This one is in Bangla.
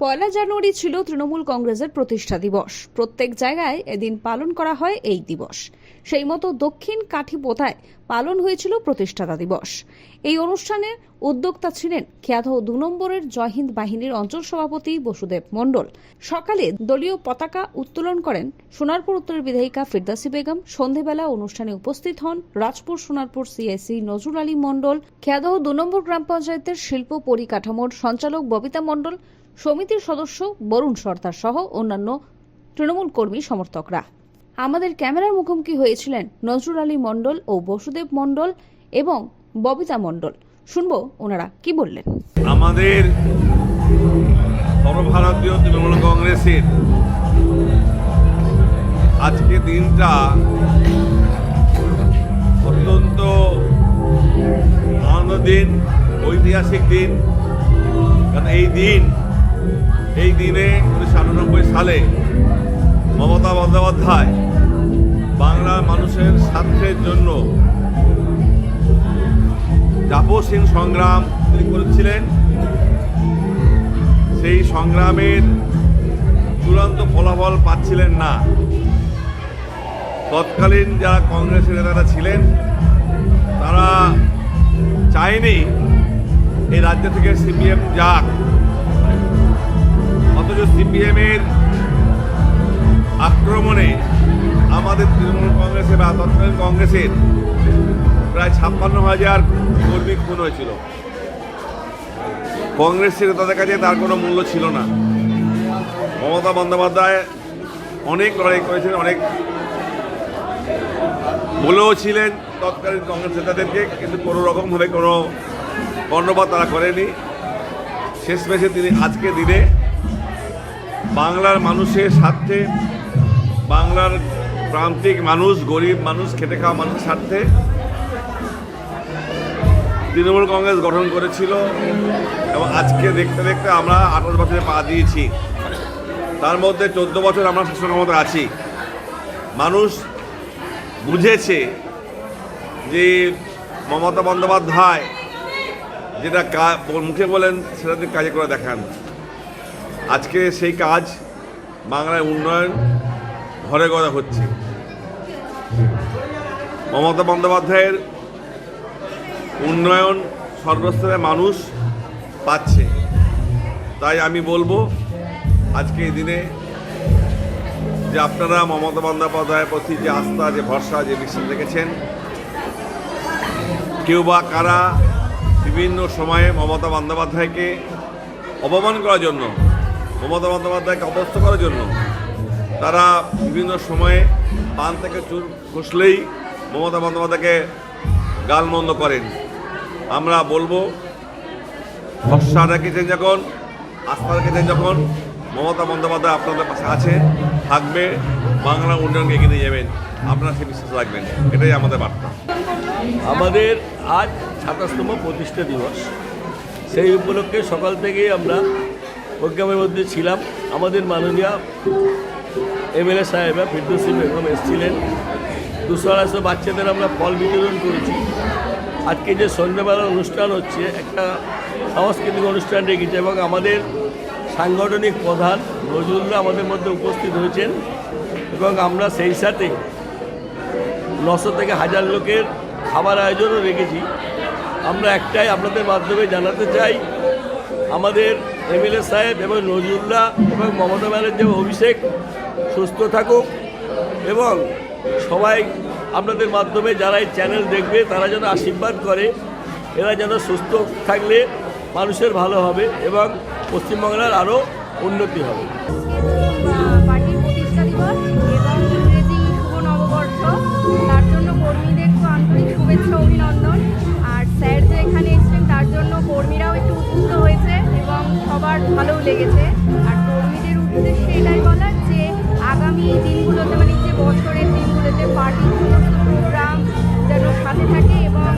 পয়লা জানুয়ারি ছিল তৃণমূল কংগ্রেসের প্রতিষ্ঠা দিবস। প্রত্যেক জায়গায় এদিন পালন করা হয় এই দিবস। সেই মতো দক্ষিণ কাঠিপোতায় পালন হয়েছিল প্রতিষ্ঠাতা দিবস। এই অনুষ্ঠানের উদ্যোক্তা ছিলেন খ্যাত দু নম্বরের জয়হিন্দ বাহিনীর অঞ্চল সভাপতি বসুদেব মণ্ডল। সকালে দলীয় পতাকা উত্তোলন করেন সোনারপুর উত্তরের বিধায়িকা ফিরদাসি বেগম। সন্ধেবেলা অনুষ্ঠানে উপস্থিত হন রাজপুর সোনারপুর সিএসসি নজরুল আলী মণ্ডল। খ্যাদহ দু নম্বর গ্রাম পঞ্চায়েতের শিল্প পরিকাঠামোর সঞ্চালক ববিতা মণ্ডল। সমিতির সদস্য বরুণ সর্দার সহ অন্যান্য তৃণমূল কর্মী সমর্থকরা। আমাদের ক্যামেরার মুখোমুখি হয়েছিলেন নজরুল আলী মণ্ডল ও বসুদেব মণ্ডল এবং ববিতা মণ্ডল। শুনব ওনারা কি বললেন। আমাদের সর্বভারতীয় তৃণমূল কংগ্রেসের আজকে দিনটা অত্যন্ত আনন্দ দিন ঐতিহাসিক দিন। কারণ এই দিন এই দিনে উনিশশো আটানব্বই সালে মমতা বন্দ্যোপাধ্যায় বাংলার মানুষের স্বার্থের জন্য যাপসীন সংগ্রাম তিনি করেছিলেন। সেই সংগ্রামের চূড়ান্ত ফলাফল পাচ্ছিলেন না। তৎকালীন যারা কংগ্রেসের নেতারা ছিলেন, তারা চায়নি এই রাজ্য থেকে সিপিএম যাক। সিপিএমের আক্রমণে আমাদের তৃণমূল কংগ্রেসের বা তৎকালীন কংগ্রেসের প্রায় ছাপ্পান্ন হাজার কর্মী খুন হয়েছিল। কংগ্রেসের নেতাদের কাছে তার কোনো মূল্য ছিল না। মমতা বন্দ্যোপাধ্যায় অনেক লড়াই করেছেন, অনেক বলেও ছিলেন তৎকালীন কংগ্রেস নেতাদেরকে, কিন্তু কোনো রকমভাবে কোনো কর্ণপাত তারা করেনি। শেষমেশে তিনি আজকে দিনে বাংলার মানুষের স্বার্থে, বাংলার প্রান্তিক মানুষ, গরিব মানুষ, খেটে খাওয়া মানুষের স্বার্থে তৃণমূল কংগ্রেস গঠন করেছিল এবং আজকে দেখতে দেখতে আমরা আঠাশ বছরে পা দিয়েছি। তার মধ্যে চোদ্দ বছর আমরা শাসন ক্ষমতা আছি। মানুষ বুঝেছে যে মমতা বন্দ্যোপাধ্যায় যেটা মুখে বলেন সেটা তিনি কাজে করে দেখান। আজকে সেই কাজ বাংলার উন্নয়ন ঘরে ঘরে হচ্ছে। মমতা বন্দ্যোপাধ্যায়ের উন্নয়ন সর্বস্তরের মানুষ পাচ্ছে। তাই আমি বলব, আজকে এই দিনে যে আপনারা মমতা বন্দ্যোপাধ্যায়ের প্রতি যে আস্থা, যে ভরসা, যে বিশ্বাস রেখেছেন, কেউ বা কারা বিভিন্ন সময়ে মমতা বন্দ্যোপাধ্যায়কে অপমান করার জন্য মমতা বন্দ্যোপাধ্যায়কে অপস্ত করার জন্য তারা বিভিন্ন সময়ে পান থেকে চুল খসলেই মমতা বন্দ্যোপাধ্যায়কে গালমন্দ করেন। আমরা বলব, ভরসা রেখেছেন যখন, আস্থা রেখেছেন যখন মমতা বন্দ্যোপাধ্যায় আপনাদের পাশে আছে, থাকবে, বাংলা উন্নয়নকে এগিয়ে নিয়ে যাবেন। আপনারা সে বিশ্বাস রাখবেন। এটাই আমাদের বার্তা। আমাদের আজ সাতাশতম প্রতিষ্ঠা দিবস। সেই উপলক্ষে সকাল থেকেই আমরা প্রোগ্রামের মধ্যে ছিলাম। আমাদের মাননীয় এমএলএ সাহেবরা ফিরদৌসি বেগম এসেছিলেন। দুশো আড়াইশো বাচ্চাদের আমরা ফল বিতরণ করেছি। আজকে যে সন্ধ্যেবেলার অনুষ্ঠান হচ্ছে, একটা সাংস্কৃতিক অনুষ্ঠান রেখেছে এবং আমাদের সাংগঠনিক প্রধান নজরুলরা আমাদের মধ্যে উপস্থিত হয়েছেন এবং আমরা সেই সাথে নশো থেকে হাজার লোকের খাবার আয়োজনও রেখেছি। আমরা একটাই আপনাদের মাধ্যমে জানাতে চাই, আমাদের এমএলএ সাহেব এবং নজরুল্লাহ এবং মমতা ব্যানার্জি অভিষেক সুস্থ থাকুক এবং সবাই আপনাদের মাধ্যমে যারা এই চ্যানেল দেখবে, তারা যেন আশীর্বাদ করে, এরা যেন সুস্থ থাকলে মানুষের ভালো হবে এবং পশ্চিমবাংলার আরও উন্নতি হবে। লেগেছে। আর কর্মীদের উদ্দেশ্যে এটাই বলা যে আগামী দিনগুলোতে মানে যে বছরের দিনগুলোতে পার্টির সমস্ত প্রোগ্রাম যেন সাথে থাকে এবং